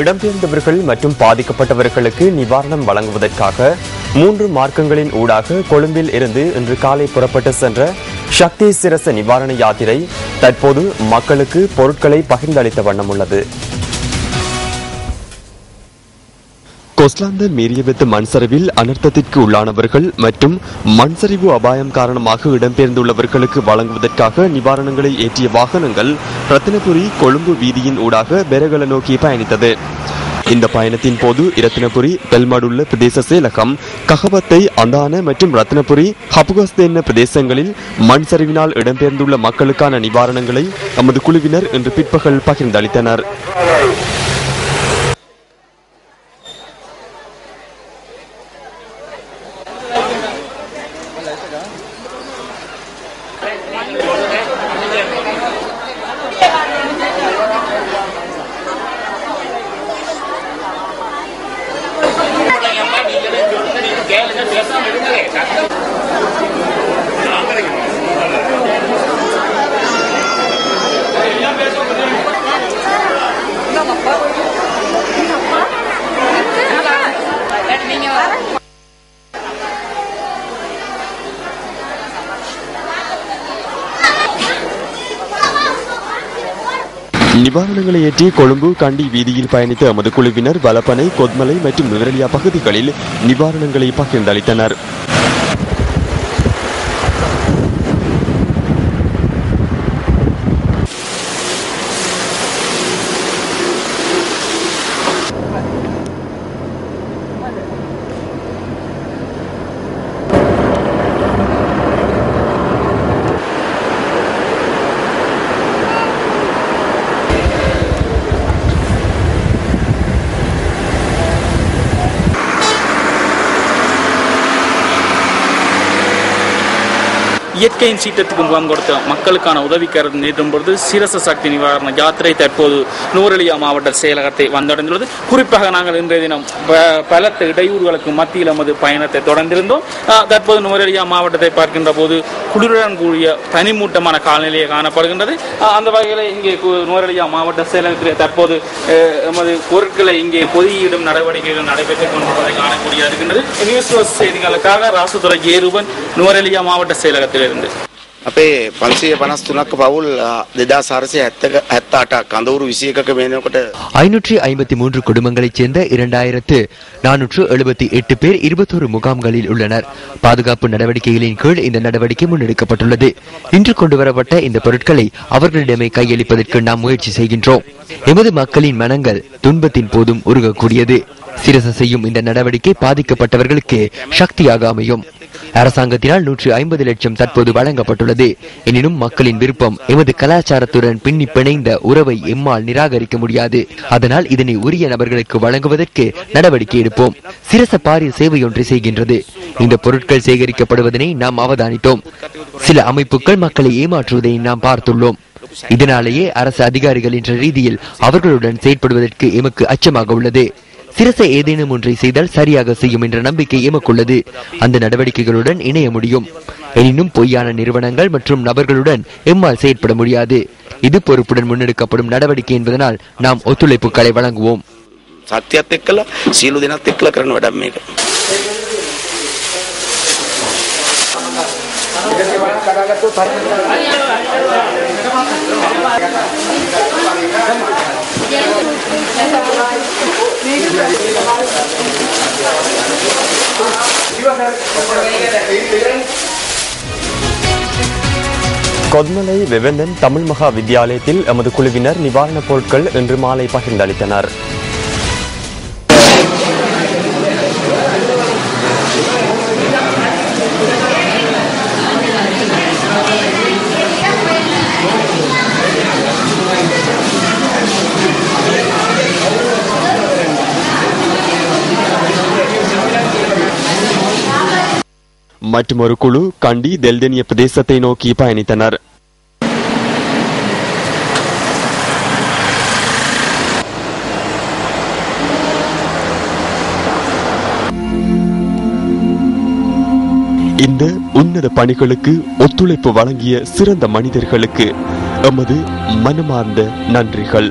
இடம்பெயர்ந்தவர்கள் மற்றும் பாதிக்கப்பட்டவர்களுக்கு நிவாரணம் வழங்குவதற்காக மூன்று மார்க்கங்களின் ஊடாக கொழும்பில் இருந்து இன்று காலை புறப்பட்டு சென்ற சக்தி சிரச நிவாரண யாத்திரை தற்போது மக்களுக்கு பொருட்களை பகிர்ந்தளித்த வண்ணம் உள்ளது. கொஸ்லாந்து மீறிய வித்து மண்சரிவில் அனர்த்தத்திற்கு உள்ளானவர்கள் மற்றும் மண்சரிவு அபாயம் காரணமாக இடம்பெயர்ந்துள்ளவர்களுக்கு வழங்குவதற்காக நிவாரணங்களை ஏற்றிய வாகனங்கள் ரத்தினபுரி கொழும்பு வீதியின் ஊடாக பெரகல நோக்கி பயணித்தது. இந்த பயணத்தின் போது இரத்தினபுரி பெல்மடுள்ள பிரதேச செயலகம் ககவத்தை அந்தான மற்றும் ரத்தினபுரி ஹபுகஸ்தேன பிரதேசங்களில் மண் சரிவினால் இடம்பெயர்ந்துள்ள மக்களுக்கான நிவாரணங்களை நமது குழுவினர் இன்று பிற்பகல் பகிர்ந்தளித்தனர். நிவாரணங்களை ஏற்றி கொழும்பு கண்டி வீதியில் பயணித்த எமது குழுவினர் வலப்பனை கொத்மலை மற்றும் நுவரெலியா பகுதிகளில் நிவாரணங்களை பகிர்ந்தளித்தனர். இயற்கையின் சீற்றத்துக்கு முகம் கொடுத்த மக்களுக்கான உதவிக்கரம் நீட்டும் பொழுது சிரச சக்தி நிவாரண யாத்திரை தற்போது நூரலியா மாவட்ட செயலகத்தை வந்தடைந்துள்ளது. குறிப்பாக நாங்கள் இன்றைய தினம் ப- பலத்த இடையூறுகளுக்கு மத்தியில் நமது பயணத்தை தொடர்ந்திருந்தோம். தற்போது நூரலியா மாவட்டத்தை பார்க்கின்ற போது குளிருடன் கூடிய பனிமூட்டமான காலநிலையை காணப்படுகின்றது. அந்த வகையில் இங்கே நூரலியா மாவட்ட செயலகத்தில் தற்போது நமது பொருட்களை இங்கே பொதியிடும் நடவடிக்கைகள் நடைபெற்றுக் கொண்டிருப்பதை காணக்கூடிய இருக்கின்றது. நியூஸ் செய்திகளுக்காக ராசுதுறை ஏருவன் நுவரெலியா மாவட்ட செயலகத்தில் செயலகத்திலிருந்து අපේ පන්සිය පනස් තුනක් පවුල් දෙදා සාරසය ඇත්තක ඇත්ත අට කඳවුරු විසියකක වෙනකොට ஐநூற்றி ஐம்பத்தி மூன்று குடும்பங்களைச் சேர்ந்த இரண்டாயிரத்து நானூற்று எழுபத்தி எட்டு பேர் இருபத்தோரு முகாம்களில் உள்ளனர் பாதுகாப்பு நடவடிக்கைகளின் கீழ் இந்த நடவடிக்கை முன்னெடுக்கப்பட்டுள்ளது இன்று கொண்டு வரப்பட்ட இந்த பொருட்களை அவர்களிடமே கையளிப்பதற்கு நாம் முயற்சி செய்கின்றோம் எமது மக்களின் மனங்கள் துன்பத்தின் போதும் உருகக்கூடியது சிரச செய்யும் இந்த நடவடிக்கை பாதிக்கப்பட்டவர்களுக்கு சக்தியாக அமையும் அரசாங்கத்தினால் நூற்று ஐம்பது லட்சம் தற்போது வழங்கப்பட்டுள்ளது. எனினும் மக்களின் விருப்பம் எமது கலாச்சாரத்துடன் பின்னி பிணைந்த உறவை எம்மால் நிராகரிக்க முடியாது. அதனால் இதனை உரிய நபர்களுக்கு வழங்குவதற்கு நடவடிக்கை எடுப்போம். சிரச பாரிய சேவை ஒன்றை செய்கின்றது. இந்த பொருட்கள் சேகரிக்கப்படுவதனை நாம் அவதானித்தோம். சில அமைப்புகள் மக்களை ஏமாற்றுவதை நாம் பார்த்துள்ளோம். இதனாலேயே அரசு அதிகாரிகள் என்ற ரீதியில் அவர்களுடன் செயற்படுவதற்கு எமக்கு அச்சமாக உள்ளது. சிரச ஏதேனும் ஒன்றை செய்தால் சரியாக செய்யும் என்ற நம்பிக்கை எமக்குள்ளது. அந்த நடவடிக்கைகளுடன் இணைய முடியும். எனினும் பொய்யான நிறுவனங்கள் மற்றும் நபர்களுடன் எம்மால் செயற்பட முடியாது. இது பொறுப்புடன் முன்னெடுக்கப்படும் நடவடிக்கை என்பதனால் நாம் ஒத்துழைப்புகளை வழங்குவோம். சத்தியத்துக்கெல்லாம் சீலு தினத்துக்கெல்லாம் கரண் விடம் तो भर கொத்மலை வெவெந்தன் தமிழ் மகா வித்தியாலயத்தில் எமது குழுவினர் நிவாரணப் பொருட்கள் இன்று மாலை பகிர்ந்தளித்தனர். மற்றும் ஒரு குழு கண்டி தெல்தெனிய பிரதேசத்தை நோக்கி பயணித்தனர். இந்த உன்னத பணிகளுக்கு ஒத்துழைப்பு வழங்கிய சிறந்த மனிதர்களுக்கு எமது மனமார்ந்த நன்றிகள்.